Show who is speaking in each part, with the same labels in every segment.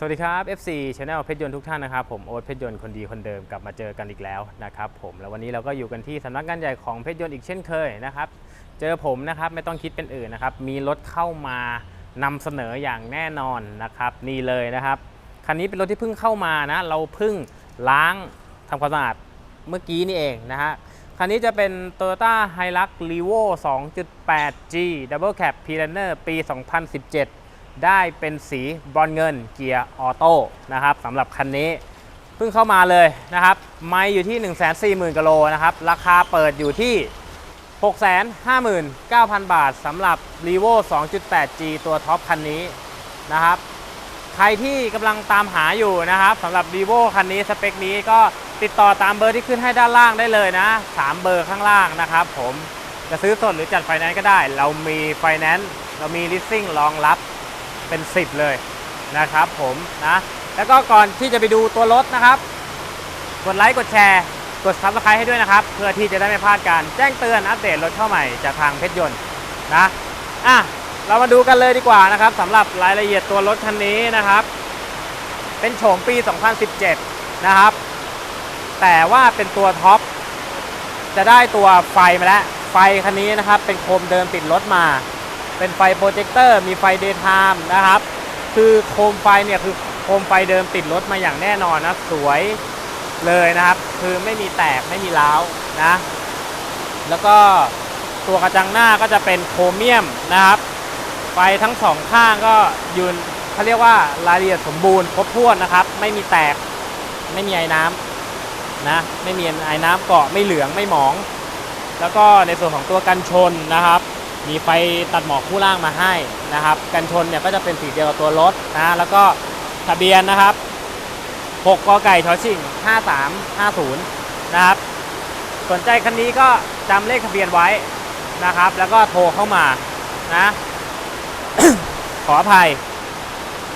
Speaker 1: สวัสดีครับ FC Channel เพชรยนต์ทุกท่านนะครับ ผมโอ๊ตเพชรยนต์คนดีคนเดิมกลับมาเจอกันอีกแล้วนะครับผมแล้ววันนี้เราก็อยู่กันที่สำนักงานใหญ่ของเพชรยนต์อีกเช่นเคยนะครับเจอผมนะครับไม่ต้องคิดเป็นอื่นนะครับมีรถเข้ามานำเสนออย่างแน่นอนนะครับนี่เลยนะครับคันนี้เป็นรถที่เพิ่งเข้ามานะเราเพิ่งล้างทำความสะอาดเมื่อกี้นี่เองนะฮะคันนี้จะเป็น Toyota Hilux Revo 2.8G Double Cab p l a n e r ปี 2017 ได้เป็นสีบรอนเงินเกียร์ออโต้นะครับสำหรับคันนี้เพิ่งเข้ามาเลยนะครับ ไม่อยู่ที่ 140,000กิโลนะครับ ราคาเปิดอยู่ที่ 659,000 บาทสำหรับ r e v o 2.8G ตัวท็อปคันนี้นะครับ ใครที่กำลังตามหาอยู่นะครับสำหรับ r e v o คันนี้สเปคนี้ก็ติดต่อตามเบอร์ที่ขึ้นให้ด้านล่างได้เลยนะ 3 เบอร์ข้างล่างนะครับผมจะซื้อสดหรือจัดไฟแนนซ์ก็ได้ เรามีไฟแนนซ์เรามี leasing รองรับ เป็น 10 เลยนะครับผมนะแล้วก็ก่อนที่จะไปดูตัวรถนะครับ กดไลค์กดแชร์กด subscribe ให้ด้วยนะครับ เพื่อที่จะได้ไม่พลาดการแจ้งเตือนอัปเดตรถเข้าใหม่จากทางเพชรยนต์นะอะเรามาดูกันเลยดีกว่านะครับสำหรับรายละเอียดตัวรถคันนี้นะครับ เป็นโฉมปี 2017 นะครับ แต่ว่าเป็นตัวท็อปจะได้ตัวไฟมาแล้วไฟคันนี้นะครับ เป็นโคมเดิมติดรถมา เป็นไฟโปรเจคเตอร์มีไฟเดย์ไทม์นะครับ คือโคมไฟเนี่ยคือโคมไฟเดิมติดรถมาอย่างแน่นอนนะ สวยเลยนะครับ คือไม่มีแตกไม่มีร้าวนะ แล้วก็ตัวกระจังหน้าก็จะเป็นโครเมียมนะครับ ไฟทั้งสองข้างก็ยืนเขาเรียกว่ารายละเอียดสมบูรณ์ครบถ้วนนะครับ ไม่มีแตกไม่มีไอ้น้ำนะไม่มีไอ้น้ำเกาะไม่เหลืองไม่หมอง แล้วก็ในส่วนของตัวกันชนนะครับ มีไฟตัดหมอกคู่ล่างมาให้นะครับ กันชนเนี่ยก็จะเป็นสีเดียวกับตัวรถนะแล้วก็ทะเบียนนะครับ 6กไก่ชอชิง5350 นะครับ สนใจคันนี้ก็จำเลขทะเบียนไว้นะครับ แล้วก็โทรเข้ามานะขออภัย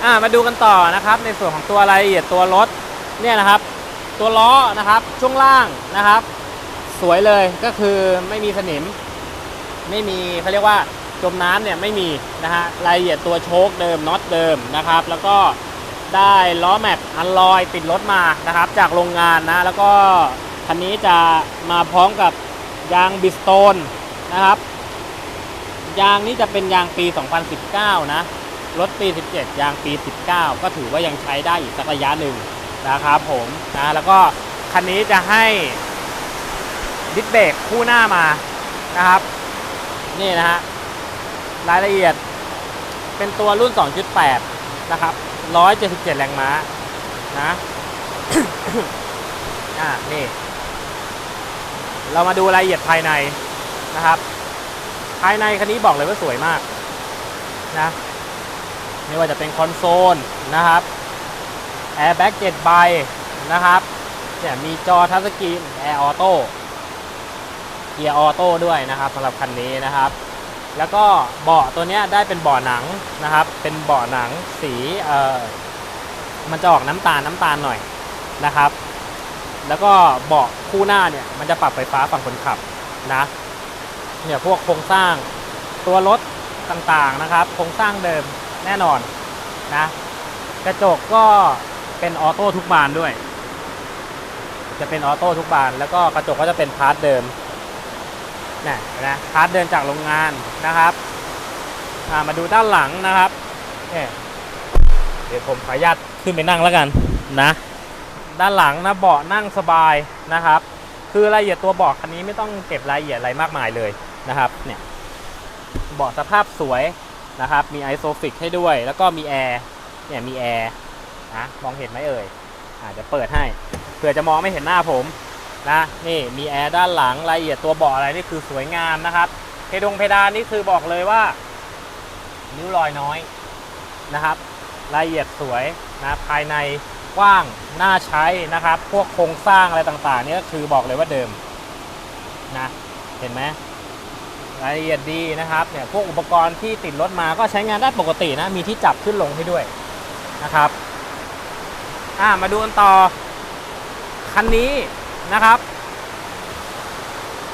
Speaker 1: อ่ามาดูกันต่อนะครับ ในส่วนของตัวรายละเอียดตัวรถเนี่ยนะครับ ตัวล้อนะครับช่วงล่างนะครับ สวยเลยก็คือไม่มีสนิม ไม่มีเขาเรียกว่าจมน้ำเนี่ยไม่มีนะฮะรายละเอียดตัวโชคเดิมน็อตเดิมนะครับ แล้วก็ได้ล้อแม็กอันลอยติดรถมานะครับ จากโรงงานนะ แล้วก็คันนี้จะมาพร้อมกับยางบิสโตนนะครับ ยางนี้จะเป็นยางปี 2019 นะ รถปี 17 ยางปี 19 ก็ถือว่ายังใช้ได้อีกสักระยะหนึ่งนะครับผมนะแล้วก็คันนี้จะให้ดิสเบรกคู่หน้ามานะครับ นี่นะฮะรายละเอียดเป็นตัวรุ่น 2.8 นะครับ 177 แรงม้านะอ่านี่ เรามาดูรายละเอียดภายในนะครับ ภายในคันนี้บอกเลยว่าสวยมากนะไม่ว่าจะเป็นคอนโซลนะครับแอร์แบ็ก7ใบนะครับเนี่ยมีจอทัชสกรีนแอร์ออโต้ เกียร์ออโต้ด้วยนะครับสำหรับคันนี้นะครับ แล้วก็เบาะตัวเนี้ยได้เป็นเบาะหนังนะครับ เป็นเบาะหนังสีเอ่อมันจะออกน้ำตาลน้ำตาลหน่อยนะครับ แล้วก็เบาะคู่หน้าเนี่ยมันจะปรับไฟฟ้าฝั่งคนขับนะเนี่ยพวกโครงสร้างตัวรถต่างๆนะครับโครงสร้างเดิมแน่นอนนะกระจกก็เป็นออโต้ทุกบานด้วย จะเป็นออโต้ทุกบาน แล้วก็กระจกก็จะเป็นพาร์ทเดิม นะนะพาร์ทเดิมจากโรงงานนะครับามาดูด้านหลังนะครับเนี่ยเดี๋ยวผมขออนุญาตขึ้นไปนั่งแล้วกันนะ ด้านหลังนะเบาะนั่งสบายนะครับ คือรายละเอียดตัวเบาะคันนี้ไม่ต้องเก็บรายละเอียดอะไรมากมายเลยนะครับเนี่ยเบาะสภาพสวยนะครับ มีไอโซฟิกให้ด้วย แล้วก็มีแอร์เนี่ยมีแอร์นะมองเห็นไหมเอ่ยอาจจะเปิดให้เผื่อจะมองไม่เห็นหน้าผม นะนี่มีแอร์ด้านหลังรายละเอียดตัวเบาะอะไรนี่คือสวยงามนะครับเพดงเพดานนี่คือบอกเลยว่านิ้วรอยน้อยนะครับ รายละเอียดสวยนะภายในกว้างน่าใช้นะครับ พวกโครงสร้างอะไรต่างๆนี่ก็คือบอกเลยว่าเดิมนะเห็นไหมรายละเอียดดีนะครับเนี่ยพวกอุปกรณ์ที่ติดรถมาก็ใช้งานได้ปกตินะมีที่จับขึ้นลงให้ด้วยนะครับอ่ามาดูกันต่อคันนี้ นะครับ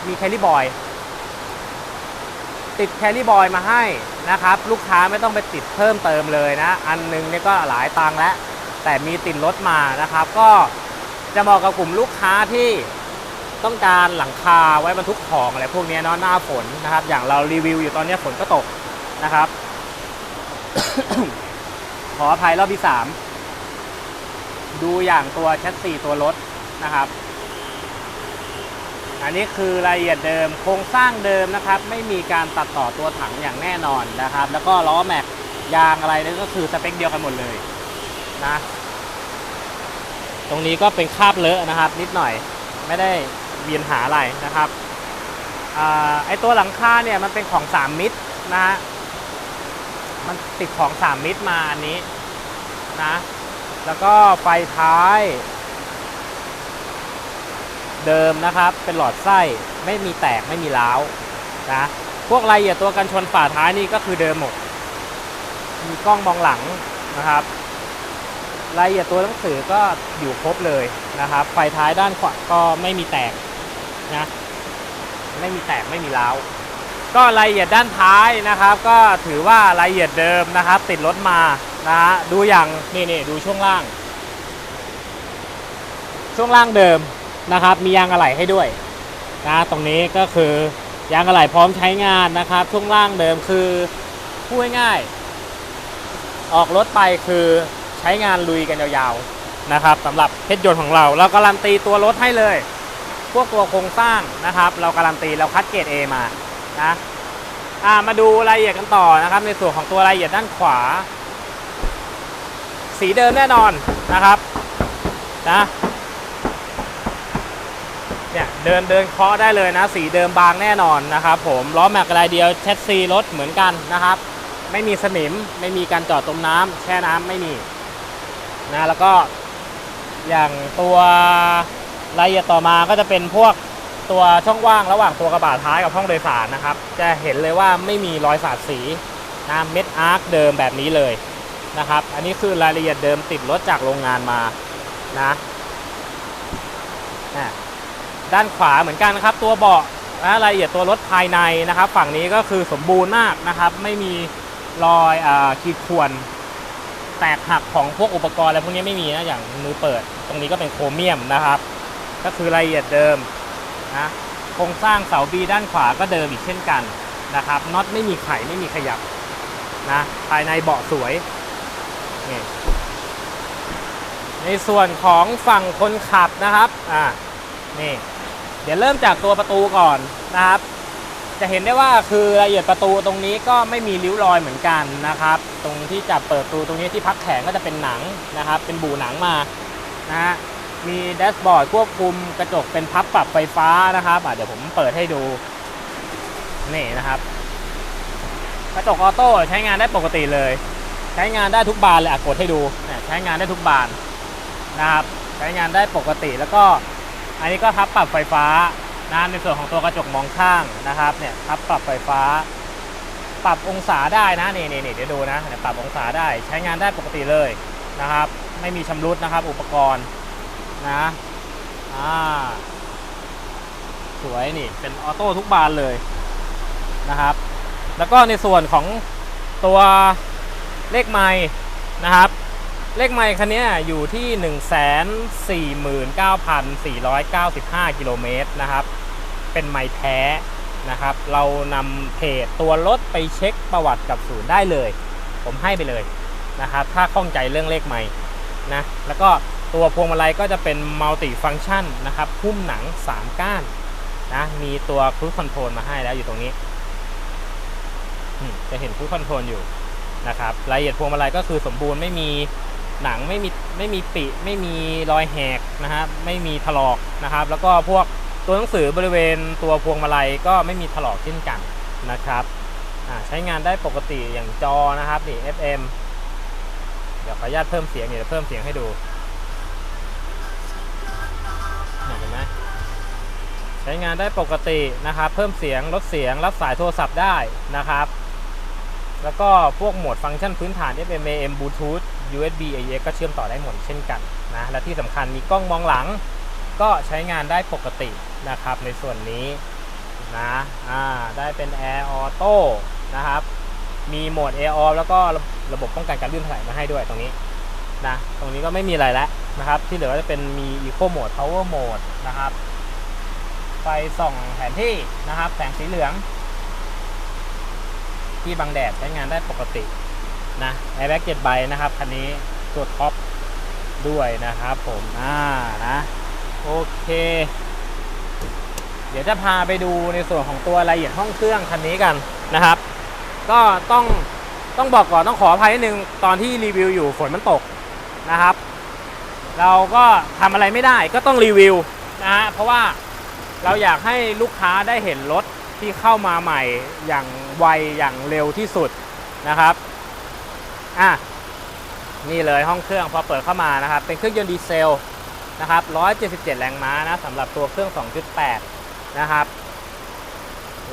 Speaker 1: มีแคลรี่บอย ติดแคลรี่บอยมาให้นะครับ ลูกค้าไม่ต้องไปติดเพิ่มเติมเลยนะ อันหนึงเนี่ยก็หลายตังแล้ว แต่มีติดรถมานะครับ ก็จะเหมาะกับกลุ่มลูกค้าที่ต้องการหลังคาไว้บรรทุกของอะไรพวกนี้เนาะหน้าฝนนะครับ อย่างเรารีวิวอยู่ตอนนี้ฝนก็ตกนะครับ ขออภัยรอบที่ 3 ดูอย่างตัวแชสซีตัวรถนะครับ อันนี้คือรายละเอียดเดิมโครงสร้างเดิมนะครับ ไม่มีการตัดต่อตัวถังอย่างแน่นอนนะครับ แล้วก็ล้อแม็กยางอะไรนี่ก็คือสเปคเดียวกันหมดเลยนะตรงนี้ก็เป็นคราบเลอะนะครับ นิดหน่อยไม่ได้มีปัญหาอะไรนะครับอไอตัวหลังคาเนี่ยมันเป็นของ 3 มิตรนะฮะมันติดของ 3 มิตรมาอันนี้นะแล้วก็ไฟท้าย เดิมนะครับ เป็นหลอดไส้ไม่มีแตกไม่มีร้าวนะพวกรายละเอียดตัวกันชนฝาท้ายนี่ก็คือเดิมหมด มีกล้องมองหลังนะครับ รายละเอียดตัวหนังสือก็อยู่ครบเลยนะครับ ไฟท้ายด้านขวาก็ไม่มีแตกนะไม่มีแตกไม่มีร้าวก็รายละเอียดด้านท้ายนะครับ ก็ถือว่ารายละเอียดเดิมนะครับ ติดรถมานะฮะดูอย่างนี่นี่ดูช่วงล่าง ช่วงล่างเดิม นะครับ มียางอะไหล่ให้ด้วยนะตรงนี้ก็คือยางอะไหล่พร้อมใช้งานนะครับ ช่วงล่างเดิมคือพูดง่ายออกรถไปคือใช้งานลุยกันยาวๆนะครับสำหรับเพชรยนต์ของเรา เราการันตีตัวรถให้เลย พวกตัวโครงสร้างนะครับ เราการันตีเราคัดเกรด A มานะอ่ามาดูรายละเอียดกันต่อนะครับ ในส่วนของตัวรายละเอียดด้านขวา สีเดิมแน่นอนนะครับนะ เดินเดินเคาะได้เลยนะ สีเดิมบางแน่นอนนะครับผมล้อแม็กกระไดเดียวแชสซีรถเหมือนกันนะครับ ไม่มีสนิมไม่มีการจอดตมน้ำแช่น้ำไม่มีนะแล้วก็อย่างตัวรายละเอียดต่อมาก็จะเป็นพวกตัวช่องว่างระหว่างตัวกระบะท้ายกับห้องโดยสารนะครับ จะเห็นเลยว่าไม่มีรอยสาดสีนะเม็ดอาร์คเดิมแบบนี้เลยนะครับ อันนี้คือรายละเอียดเดิมติดรถจากโรงงานมานะอะ ด้านขวาเหมือนกันนะครับ ตัวเบาะนะรายละเอียดตัวรถภายในนะครับ ฝั่งนี้ก็คือสมบูรณ์มากนะครับ ไม่มีรอยอขีดข่วน แตกหักของพวกอุปกรณ์อะไรพวกนี้ไม่มีนะอย่างมือเปิด ตรงนี้ก็เป็นโครเมียมนะครับ ก็คือรายละเอียดเดิมนะโครงสร้างเสาบีด้านขวาก็เดิมอีกเช่นกันนะครับน็อตไม่มีไขไม่มีขยับนะภายในเบาะสวยในส่วนของฝั่งคนขับนะครับอ่า นี่ เดี๋ยวเริ่มจากตัวประตูก่อนนะครับ จะเห็นได้ว่าคือรายละเอียดประตูตรงนี้ก็ไม่มีริ้วรอยเหมือนกันนะครับ ตรงที่จับเปิดประตูตรงนี้ที่พักแขนก็จะเป็นหนังนะครับ เป็นบูหนังมานะฮะมีแดชบอร์ดควบคุมกระจกเป็นพับปรับไฟฟ้านะครับเดี๋ยวผมเปิดให้ดูนี่นะครับ กระจกออโต้ใช้งานได้ปกติเลย ใช้งานได้ทุกบานเลยอะกดให้ดูใช้งานได้ทุกบานนะครับ ใช้งานได้ปกติแล้วก็ อันนี้ก็ทับปรับไฟฟ้านะในส่วนของตัวกระจกมองข้างนะครับเนี่ยทับปรับไฟฟ้า ปรับองศาได้นะนี่นี่นี่เดี๋ยวดูนะเนี่ยปรับองศาได้ใช้งานได้ปกติเลยนะครับ ไม่มีชำรุดนะครับ อุปกรณ์นะอ่าสวยนี่เป็นออโต้ทุกบานเลยนะครับ แล้วก็ในส่วนของตัวเลขไม้นะครับ เลขไมค์คันนี้อยู่ที่ 149,495 กิโลเมตรนะครับ เป็นไมค์แท้นะครับ เรานำเพจตัวรถไปเช็คประวัติกับศูนย์ได้เลย ผมให้ไปเลยนะครับ ถ้าข้องใจเรื่องเลขไมค์นะ แล้วก็ตัวพวงมาลัยก็จะเป็นมัลติฟัง c t ชันนะครับหุ้มหนัง 3 ก้านนะ มีตัวครู i คอนโทรลมาให้แล้วอยู่ตรงนี้ จะเห็นครู i คอนโทรลอยู่นะครับรายละเอียดพวงมาลัยก็คือสมบูรณ์ไม่มี หนังไม่มีไม่มีปิไม่มีรอยแหกนะครับไม่มีถลอกนะครับ แล้วก็พวกตัวหนังสือบริเวณตัวพวงมาลัยก็ไม่มีถลอกเช่นกันนะครับใช้งานได้ปกติอย่างจอนะครับนี่ FM เดี๋ยวขออนุญาตเพิ่มเสียงเดี๋ยวเพิ่มเสียงให้ดูเห็นไหมใช้งานได้ปกตินะครับ เพิ่มเสียงลดเสียงรับสายโทรศัพท์ได้นะครับ แล้วก็พวกโหมดฟังก์ชันพื้นฐาน FM AM Bluetooth USB AUX ก็เชื่อมต่อได้หมดเช่นกันนะและที่สำคัญมีกล้องมองหลัง ก็ใช้งานได้ปกตินะครับในส่วนนี้นะอ่าได้เป็น Air Auto นะครับมีโหมด Air Off แล้วก็ระบบป้องกันการลื่นถลายมาให้ด้วยตรงนี้นะตรงนี้ก็ไม่มีอะไรแล้วนะครับ ที่เหลือจะเป็นมี Eco Mode Power Mode นะครับไฟส่องแผนที่นะครับ แสงสีเหลือง ที่บังแดดใช้งานได้ปกตินะแอร์แบ็กเจ็ดใบนะครับคันนี้ตัวท็อปด้วยนะครับผมอ่านะโอเค เดี๋ยวจะพาไปดูในส่วนของตัวรายละเอียดห้องเครื่องคันนี้กันนะครับ ก็ต้องต้องบอกก่อนต้องขออภัยนิดนึงตอนที่รีวิวอยู่ฝนมันตกนะครับ เราก็ทำอะไรไม่ได้ก็ต้องรีวิวนะฮะเพราะว่าเราอยากให้ลูกค้าได้เห็นรถ ที่เข้ามาใหม่อย่างไวอย่างเร็วที่สุดนะครับอะนี่เลยห้องเครื่องพอเปิดเข้ามานะครับ เป็นเครื่องยนต์ดีเซลนะครับ 177 แรงม้านะสำหรับตัวเครื่อง 2.8 นะครับ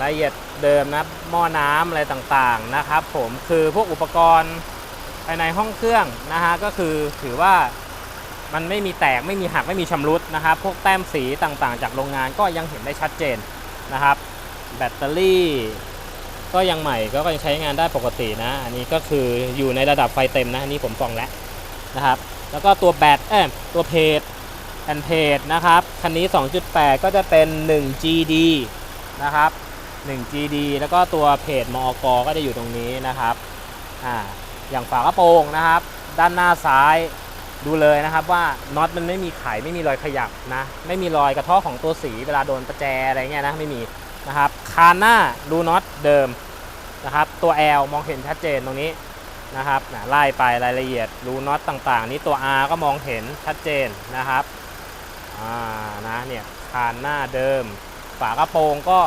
Speaker 1: รายละเอียดเดิมนะหม้อน้ำอะไรต่างๆนะครับ ผมคือพวกอุปกรณ์ภายในห้องเครื่องนะฮะก็คือถือว่ามันไม่มีแตกไม่มีหักไม่มีชำรุดนะครับ พวกแต้มสีต่างๆ จากโรงงานก็ยังเห็นได้ชัดเจนนะครับ แบตเตอรี่ ก็ยังใหม่ก็ยังใช้งานได้ปกตินะ อันนี้ก็คืออยู่ในระดับไฟเต็มนะอันนี้ผมส่องแล้วนะครับ แล้วก็ตัวแบตเอ้ตัวเพจแอนเพจนะครับ คันนี้ 2.8 ก็จะเป็น 1 GD นะครับ 1 GD แล้วก็ตัวเพจมอกก็จะอยู่ตรงนี้นะครับอ่าอย่างฝากระโปรงนะครับ ด้านหน้าซ้ายดูเลยนะครับว่าน็อตมันไม่มีไขไม่มีรอยขยับนะ ไม่มีรอยกระทาะของตัวสีเวลาโดนประแจอะไรเงี้ยนะไม่มีนะครับ คานหน้าดูน็อตเดิมนะครับ ตัว L มองเห็นชัดเจนตรงนี้นะครับนะไล่ไปรายละเอียดรูน็อตต่างๆ นี้ตัว R ก็มองเห็นชัดเจนนะครับอ่านะเนี่ยคานหน้าเดิม ฝากระโปรงก็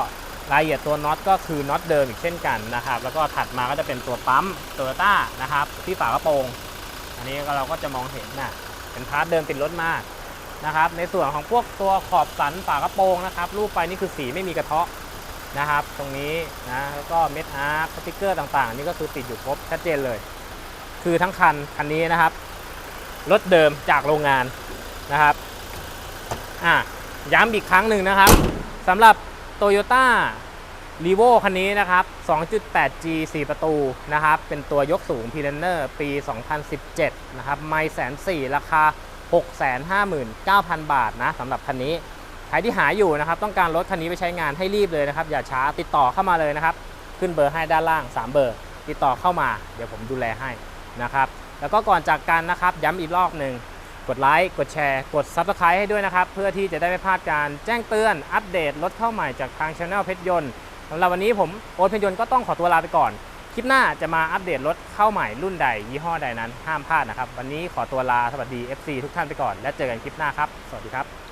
Speaker 1: รายละเอียดตัวน็อตก็คือน็อตเดิมอีกเช่นกันนะครับ แล้วก็ถัดมาก็จะเป็นตัวปั๊มโตโยต้านะครับ ที่ฝากระโปรง อันนี้เราก็จะมองเห็นนะเป็นพาร์ทเดิมติดรถมากนะครับ ในส่วนของพวกตัวขอบสันฝากระโปรงนะครับ รูปไปนี่คือสีไม่มีกระเทาะ นะครับ ตรงนี้นะแล้วก็เม็ดอาร์ตสติกเกอร์ต่างๆ นี่ก็คือติดอยู่ครบชัดเจนเลย คือทั้งคันคันนี้นะครับรถเดิมจากโรงงานนะครับอะย้ำอีกครั้งหนึ่งนะครับสำหรับ Toyota r e v o คันนี้นะครับ 2.8G 4 ประตูนะครับ เป็นตัวยกสูง p ี l a n e r ปี 2017 นะครับ ไม่แสนสี่ราคา 659,000 บาทนะสำหรับคันนี้ ใครที่หาอยู่นะครับ ต้องการรถคันนี้ไปใช้งานให้รีบเลยนะครับ อย่าช้าติดต่อเข้ามาเลยนะครับ ขึ้นเบอร์ให้ด้านล่าง 3 เบอร์ ติดต่อเข้ามา เดี๋ยวผมดูแลให้นะครับ แล้วก็ก่อนจากกันนะครับ ย้ำอีกรอบหนึ่งกดไลค์กดแชร์กด Subscribe ให้ด้วยนะครับ เพื่อที่จะได้ไม่พลาดการแจ้งเตือนอัปเดตรถเข้าใหม่จากทางช anel เพชรยนต์สำหรับวันนี้ผมโอ๊ตเพชรยนต์ก็ต้องขอตัวลาไปก่อน คลิปหน้าจะมาอัปเดตรถเข้าใหม่รุ่นใดยี่ห้อใดนั้นห้ามพลาดนะครับ วันนี้ขอตัวลาสวัสดี FC ทุกท่านไปก่อน และเจอกันคลิปหน้าครับ สวัสดีครับ